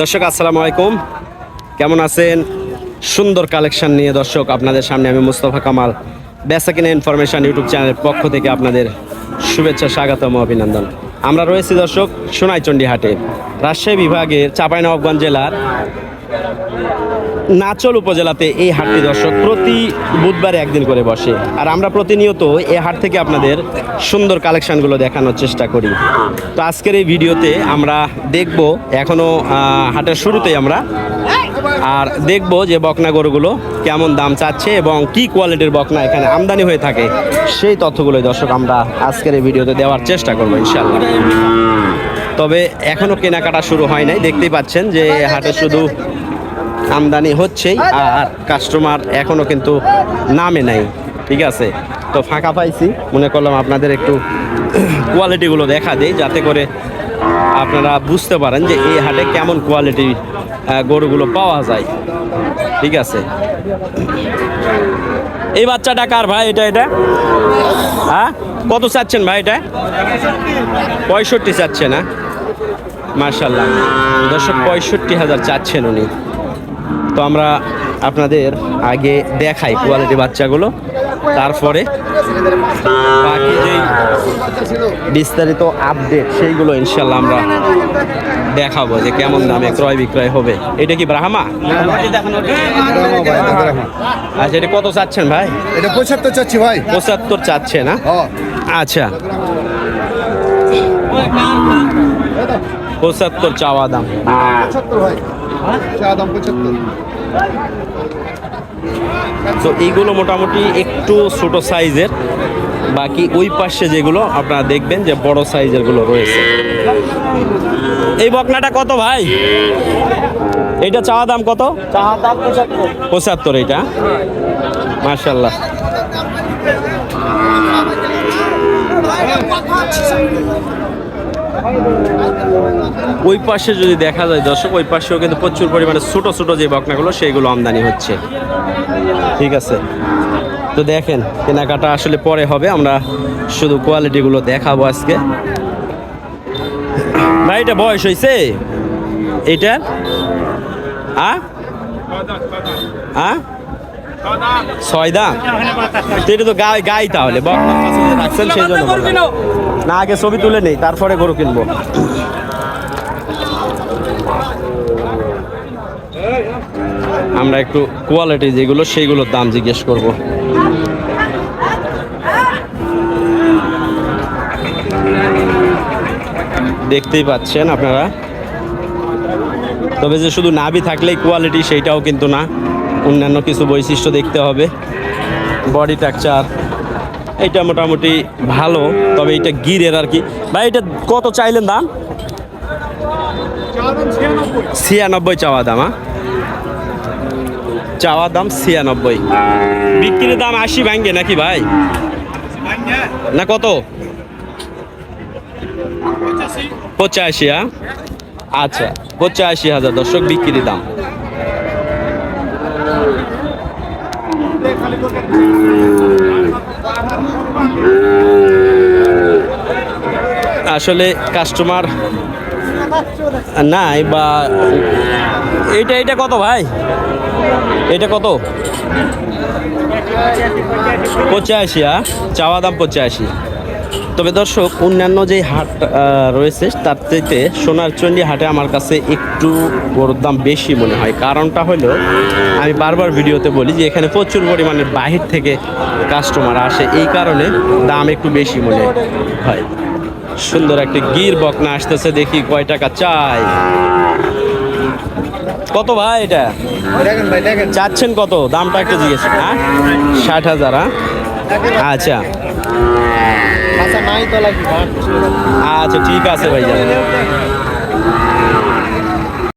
দর্শক, আসসালামু আলাইকুম। কেমন আছেন? সুন্দর কালেকশন নিয়ে দর্শক, আপনাদের সামনে আমি মুস্তফা কামাল। বেসা কিনা ইনফরমেশন ইউটিউব চ্যানেলের পক্ষ থেকে আপনাদের শুভেচ্ছা, স্বাগতম, অভিনন্দন। আমরা রয়েছি দর্শক সোনাইচন্ডী হাটে রাজশাহী বিভাগের চাঁপাইনবাবগঞ্জ জেলার নাচল উপজেলাতে এই হাটটি দর্শক প্রতি বুধবারে একদিন করে বসে। আর আমরা প্রতিনিয়ত এই হাট থেকে আপনাদের সুন্দর কালেকশানগুলো দেখানোর চেষ্টা করি। তো আজকের এই ভিডিওতে আমরা দেখব এখনও হাটের শুরুতেই আমরা আর দেখব যে বকনা গরুগুলো কেমন দাম চাচ্ছে এবং কি কোয়ালিটির বকনা এখানে আমদানি হয়ে থাকে, সেই তথ্যগুলোই দর্শক আমরা আজকের এই ভিডিওতে দেওয়ার চেষ্টা করব ইনশাল্লাহ তবে এখনও কেনাকাটা শুরু হয় নাই, দেখতেই পাচ্ছেন যে হাটে শুধু আমদানি হচ্ছেই আর কাস্টমার এখনও কিন্তু নামে নাই, ঠিক আছে? তো ফাঁকা পাইছি, মনে করলাম আপনাদের একটু কোয়ালিটিগুলো দেখা দেই, যাতে করে আপনারা বুঝতে পারেন যে এই হাটে কেমন কোয়ালিটি গরুগুলো পাওয়া যায়। ঠিক আছে? এই বাচ্চাটা কার ভাই এটা এটা? হ্যাঁ? কত চাচ্ছেন ভাই এটা? পঁয়ষট্টি চাচ্ছে না মার্শাল্লাহ দর্শক, পঁয়ষট্টি হাজার চাচ্ছেন উনি। তো আমরা আপনাদের আগে দেখাই কোয়ালিটি বাচ্চাগুলো। তারপরে বাকি যেই বিস্তারিত আপডেট সেইগুলো ইনশাল্লাহ আমরা দেখাবো যে কেমন দামে ক্রয় বিক্রয় হবে। এটা কি ব্রাহ্মা? আচ্ছা এটা কত চাচ্ছেন ভাই? এটা পঁচাত্তর চাচ্ছি ভাই। পঁচাত্তর চাচ্ছে না হ্যাঁ। আচ্ছা। পঁচাত্তর চাওয়া দাম। পঁচাত্তর ভাই। চা দাম পঁচাত্তর। তো এইগুলো মোটামুটি একটু ছোট সাইজের। বাকি ওই পাশে যেগুলো আপনারা দেখবেন যে বড় সাইজেরগুলো রয়েছে। এই বকনাটা কত ভাই? এটা চাওয়া দাম কত? পঁচাত্তর এইটা। মার্শাল্লাহ ওই পাশে যদি দেখা যায়, দর্শক, ওই পাশেও কিন্তু প্রচুর পরিমাণে ছোট ছোট যে বকনাগুলো, সেইগুলো আমদানি হচ্ছে। ঠিক আছে? তো দেখেন, কেনাকাটা আসলে পরে হবে। আমরা শুধু কোয়ালিটিগুলো দেখাবো আজকে। ভাই, এটা বয়স হয়েছে আ? ছয় দাম তো এটা গাই গাই তাহলে যে রাখছেন সেই জন্য। না, আগে ছবি তুলে নেই, তারপরে গরু কিনবো। আমরা একটু কোয়ালিটি যেগুলো, সেইগুলোর দাম জিজ্ঞেস করব। দেখতেই পাচ্ছেন আপনারা। তবে যে শুধু নাভি থাকলেই কোয়ালিটি সেইটাও কিন্তু না। অন্যান্য কিছু বৈশিষ্ট্য দেখতে হবে। বডি স্ট্রাকচার এটা মোটামুটি ভালো, তবে এটা গিরের আর কি। ভাই, এটা কত চাইলেন দাম? ছিয়ানব্বই চাওয়া দাম চাওয়া দাম ছিয়ানব্বই। বিক্রির দাম আশি ভাঙ্গে নাকি ভাই? না কত? পঁচাশি হ্যাঁ আচ্ছা পঁচাশি হাজার দর্শক বিক্রির দাম। আসলে কাস্টমার নাই বা এইটা এইটা কত ভাই? এটা কত? পঁচাশি হ্যাঁ? চাওয়া দাম পঁচাশি। তবে দর্শক অন্যান্য যে হাট রয়েছে তার চাইতে সোনার চন্ডী হাটে আমার কাছে একটু গরুর দাম বেশি মনে হয়। কারণটা হলো আমি বারবার ভিডিওতে বলি যে এখানে প্রচুর পরিমাণে বাহির থেকে কাস্টমার আসে। এই কারণে দাম একটু বেশি মনে হয়। সুন্দর একটা গির বকনা আসতেছে দেখি কয় টাকা চাই। কত ভাই এটা? দেখেন ভাই দেখেন। চাচ্ছেন কত? দামটা একটু জিজ্ঞেস হ্যাঁ? ষাট হাজার হ্যাঁ? আচ্ছা। আচ্ছা নাই তো লাগি আচ্ছা ঠিক আছে ভাই